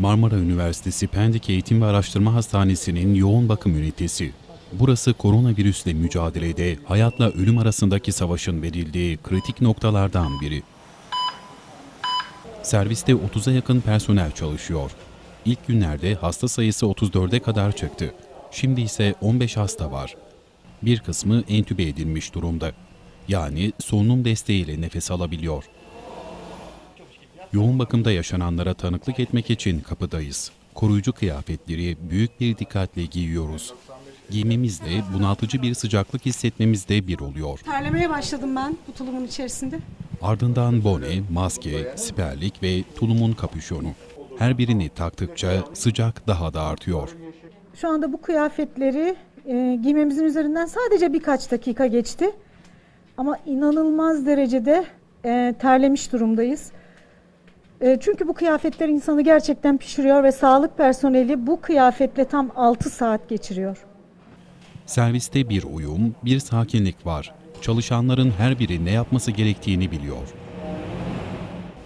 Marmara Üniversitesi Pendik Eğitim ve Araştırma Hastanesi'nin yoğun bakım ünitesi. Burası koronavirüsle mücadelede hayatla ölüm arasındaki savaşın verildiği kritik noktalardan biri. Serviste 30'a yakın personel çalışıyor. İlk günlerde hasta sayısı 34'e kadar çıktı. Şimdi ise 15 hasta var. Bir kısmı entübe edilmiş durumda. Yani solunum desteğiyle nefes alabiliyor. Yoğun bakımda yaşananlara tanıklık etmek için kapıdayız. Koruyucu kıyafetleri büyük bir dikkatle giyiyoruz. Giymemizle bunaltıcı bir sıcaklık hissetmemizde bir oluyor. Terlemeye başladım ben bu tulumun içerisinde. Ardından bone, maske, siperlik ve tulumun kapüşonu. Her birini taktıkça sıcak daha da artıyor. Şu anda bu kıyafetleri e, giymemizin üzerinden sadece birkaç dakika geçti. Ama inanılmaz derecede e, terlemiş durumdayız. E, çünkü bu kıyafetler insanı gerçekten pişiriyor ve sağlık personeli bu kıyafetle tam 6 saat geçiriyor. Serviste bir uyum, bir sakinlik var. Çalışanların her biri ne yapması gerektiğini biliyor.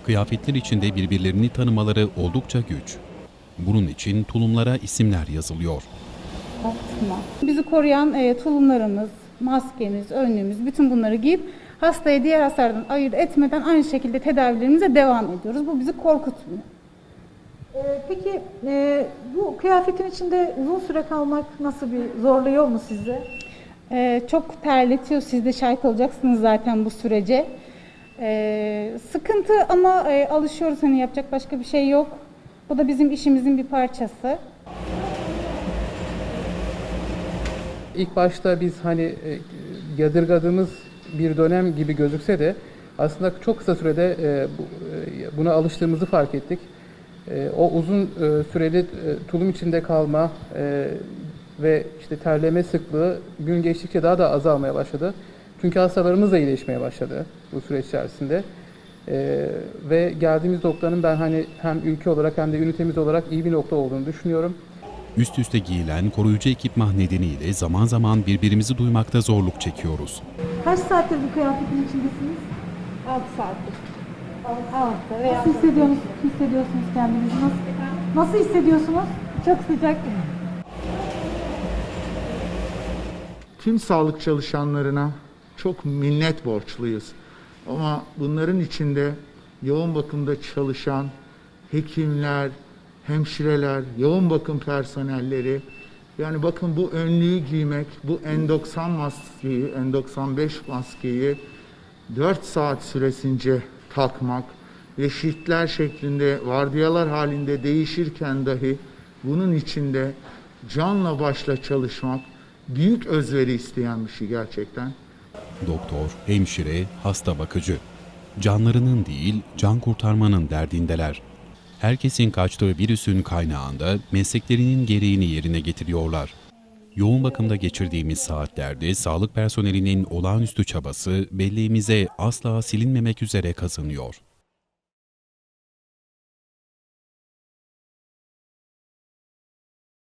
Kıyafetler içinde birbirlerini tanımaları oldukça güç. Bunun için tulumlara isimler yazılıyor. Bizi koruyan e, tulumlarımız, maskemiz, önlüğümüz, bütün bunları giyip hastayı diğer hastalardan ayırt etmeden aynı şekilde tedavilerimize devam ediyoruz. Bu bizi korkutmuyor. E, peki e, bu kıyafetin içinde uzun süre kalmak nasıl bir zorluyor mu sizi? E, çok terletiyor, siz de şahit olacaksınız zaten bu sürece. E, sıkıntı ama e, alışıyoruz, hani yapacak başka bir şey yok. Bu da bizim işimizin bir parçası. İlk başta biz hani e, yadırgadığımız bir dönem gibi gözükse de aslında çok kısa sürede e, e, buna alıştığımızı fark ettik. E, O uzun süreli tulum içinde kalma ve işte terleme sıklığı gün geçtikçe daha da azalmaya başladı. Çünkü hastalarımız da iyileşmeye başladı bu süreç içerisinde. E, ve geldiğimiz noktanın ben hani hem ülke olarak hem de ünitemiz olarak iyi bir nokta olduğunu düşünüyorum. Üst üste giyilen koruyucu ekipman nedeniyle zaman zaman birbirimizi duymakta zorluk çekiyoruz. Kaç saattir bu kıyafetin içindesiniz? 6 saattir. Nasıl hissediyorsunuz, hissediyorsunuz kendinizi? Nasıl, nasıl hissediyorsunuz? Çok sıcak. tüm sağlık çalışanlarına çok minnet borçluyuz. Ama bunların içinde yoğun bakımda çalışan hekimler, hemşireler, yoğun bakım personelleri, yani bakın bu önlüğü giymek, bu N90 maskeyi, N95 maskeyi 4 saat süresince takmak ve shiftler şeklinde, vardiyalar halinde değişirken dahi bunun içinde canla başla çalışmak büyük özveri isteyen bir şey gerçekten. Doktor, hemşire, hasta bakıcı. Canlarının değil, can kurtarmanın derdindeler. Herkesin kaçtığı virüsün kaynağında mesleklerinin gereğini yerine getiriyorlar. Yoğun bakımda geçirdiğimiz saatlerde sağlık personelinin olağanüstü çabası belleğimize asla silinmemek üzere kazanıyor.